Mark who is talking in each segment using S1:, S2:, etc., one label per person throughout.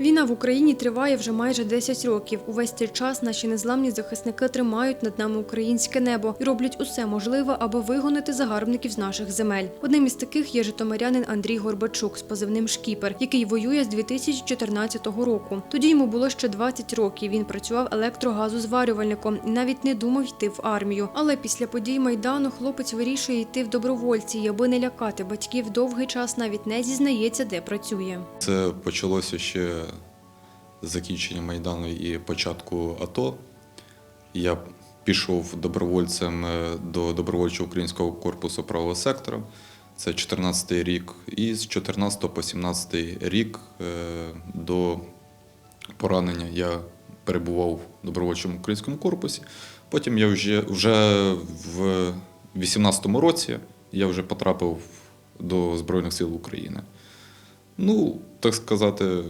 S1: Війна в Україні триває вже майже 10 років. Увесь цей час наші незламні захисники тримають над нами українське небо і роблять усе можливе, аби вигонити загарбників з наших земель. Одним із таких є житомирянин Андрій Горбачук з позивним Шкіпер, який воює з 2014 року. Тоді йому було ще 20 років. Він працював електрогазозварювальником і навіть не думав йти в армію. Але після подій майдану хлопець вирішує йти в добровольці, і аби не лякати батьків, довгий час навіть не зізнається, де працює.
S2: Це почалося ще закінчення Майдану і початку АТО. Я пішов добровольцем е, до добровольчого українського корпусу правого сектора. Це 14 рік. І з 14 по 17 рік е, до поранення я перебував в добровольчому українському корпусі. Потім я вже, вже в 18 році я вже потрапив до Збройних сил України. Ну, так сказати,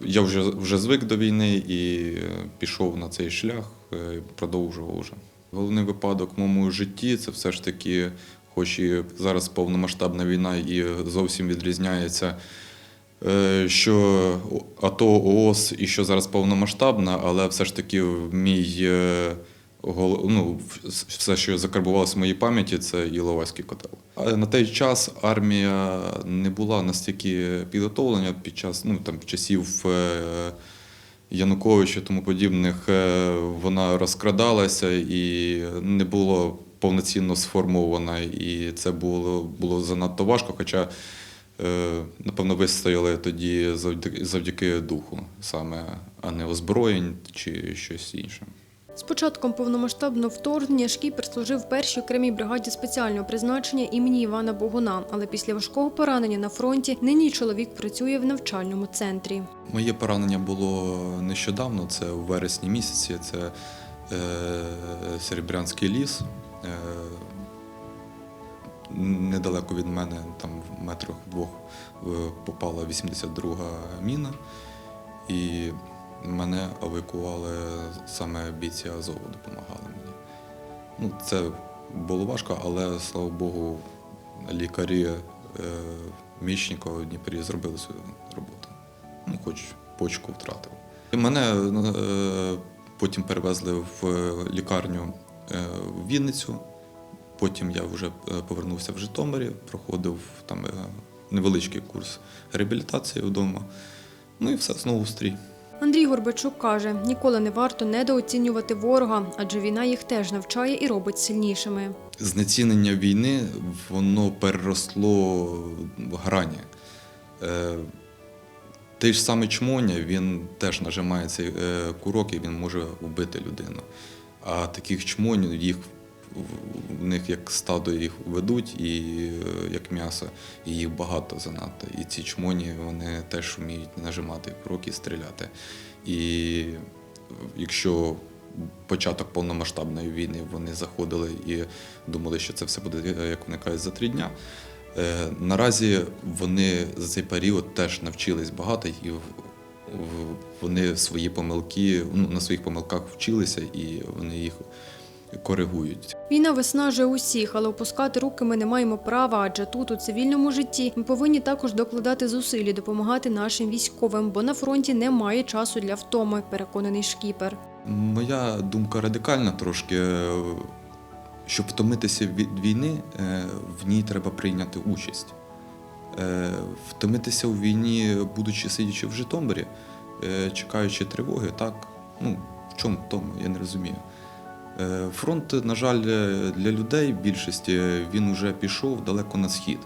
S2: я вже, вже звик до війни і е, пішов на цей шлях, е, продовжував вже. Головний випадок в моєму житті це все ж таки, хоч і зараз повномасштабна війна і зовсім відрізняється, е, що АТО, ООС і що зараз повномасштабна, але все ж таки мій. е, Ну, все, що закарбувалося в моїй пам'яті, це Іловайський котел. На той час армія не була настільки підготовлена під час ну, там, часів е, Януковича тому подібних. е, Вона розкрадалася і не було повноцінно сформована, і це було, було занадто важко. Хоча, е, напевно, вистояли тоді завдяки духу, саме, а не озброєнь чи щось інше.
S1: З початком повномасштабного вторгнення Шкіпер служив першій окремій бригаді спеціального призначення імені Івана Богуна. Але після важкого поранення на фронті нині чоловік працює в навчальному центрі.
S2: Моє поранення було нещодавно, це у вересні місяці. Це е, Серебрянський ліс. Е, недалеко від мене, там в метрах двох, е, попала 82-га міна, і мене евакуювали саме бійці Азову, допомагали мені. Ну, це було важко, але слава Богу, лікарі е, Мічникова в Дніпрі зробили свою роботу. Ну, хоч почку втратив. І мене е, потім перевезли в лікарню е, в Вінницю. Потім я вже повернувся в Житомирі, проходив там невеличкий курс реабілітації вдома. Ну і все знову стрій.
S1: Андрій Горбачук каже, ніколи не варто недооцінювати ворога, адже війна їх теж навчає і робить сильнішими.
S2: знецінення війни воно переросло в грані. Е, той ж самий чмоня, він теж нажимає цей е, курок і він може вбити людину. А таких чмонів їх в- них як стадо їх ведуть, і е, як м'ясо, і їх багато занадто. І ці чмоні вони теж вміють нажимати курок і стріляти. І якщо початок повномасштабної війни вони заходили і думали, що це все буде, е, як вони кажуть, за три дня. Е, Наразі вони за цей період теж навчились багато і вони свої помилки, ну, на своїх помилках вчилися і вони їх коригують.
S1: Війна виснажує усіх, але опускати руки ми не маємо права, адже тут, у цивільному житті, ми повинні також докладати зусиль і допомагати нашим військовим, бо на фронті немає часу для втоми, переконаний шкіпер.
S2: Моя думка радикальна трошки. Щоб втомитися від війни, е, в ній треба прийняти участь. Е, Втомитися у війні, будучи сидячи в Житомирі, е, чекаючи тривоги, так. Ну, в чому тому, я не розумію. Е, Фронт, на жаль, для людей більшості він вже пішов далеко на схід.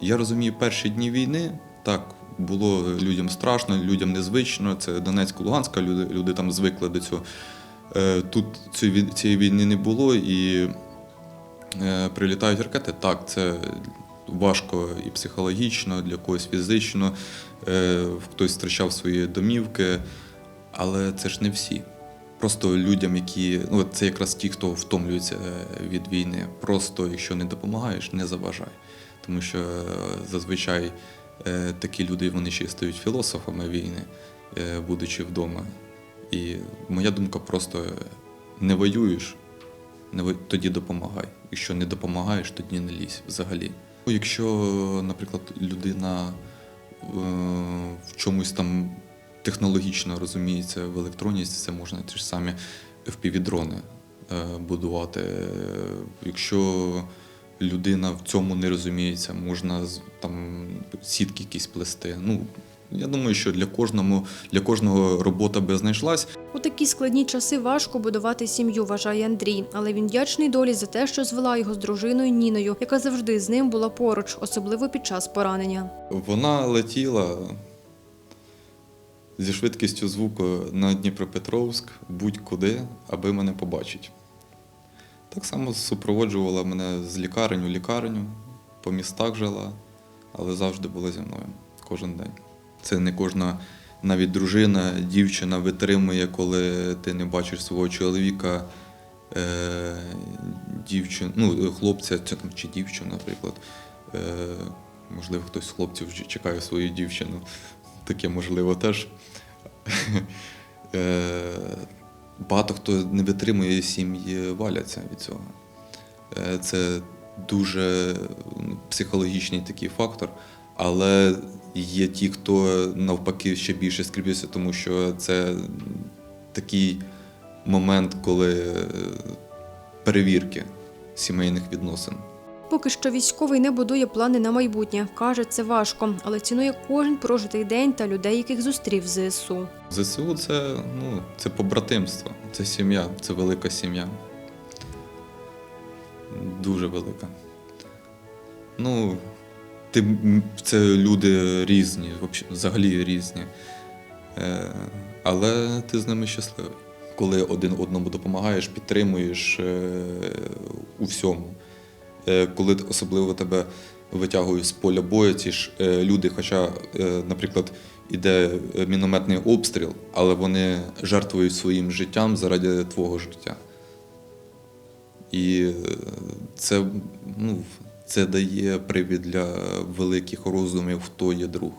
S2: Я розумію, перші дні війни так було людям страшно, людям незвично. Це Донецька, Луганська, люди, люди там звикли до цього. Е, Тут цієї війни не було і е, прилітають ракети. Так, це важко і психологічно, для когось фізично. Е, Хтось втрачав свої домівки, але це ж не всі. Просто людям, які ну це якраз ті, хто втомлюється е, від війни. Просто якщо не допомагаєш, не заважай. Тому що е, зазвичай е, такі люди вони ще й стають філософами війни, будучи вдома. І моя думка просто не воюєш, не тоді допомагай. Якщо не допомагаєш, тоді не лізь взагалі. Якщо, наприклад, людина е, чомусь там технологічно розуміється в електроніці, це можна ті ж самі FPV-дрони е, будувати. Якщо людина в цьому не розуміється, можна там сітки якісь плести. Ну, я думаю, що для кожного, для кожного робота би знайшлась.
S1: У такі складні часи важко будувати сім'ю, вважає Андрій, але він вдячний долі за те, що звела його з дружиною Ніною, яка завжди з ним була поруч, особливо під час поранення.
S2: Вона летіла зі швидкістю звуку на Дніпропетровськ будь-куди, аби мене побачити. Так само супроводжувала мене з лікарень у лікарню, по містах жила, але завжди була зі мною кожен день. Це не кожна навіть дружина, дівчина витримує, коли ти не бачиш свого чоловіка, е, дівчин, ну, хлопця чи, дівчину, наприклад. Е, можливо, хтось з хлопців чекає свою дівчину. Таке можливо теж. Е, багато хто не витримує сім'ї, валяться від цього. Е, Це дуже ну, психологічний такий фактор, але є ті, хто навпаки ще більше скріпився, тому що це такий момент, коли е, перевірки сімейних відносин.
S1: Поки що військовий не будує плани на майбутнє. Каже, це важко, але цінує кожен прожитий день та людей, яких зустрів ЗСУ.
S2: ЗСУ це, ну, це побратимство, це сім'я, це велика сім'я. Дуже велика. Ну, ти, це люди різні, взагалі різні. Е, але ти з ними щасливий. Коли один одному допомагаєш, підтримуєш е, у всьому. Е, коли особливо тебе витягують з поля бою, ці ж е, люди, хоча, е, наприклад, іде мінометний обстріл, але вони жертвують своїм життям заради твого життя. І це, ну, це дає привід для великих роздумів, хто є друг.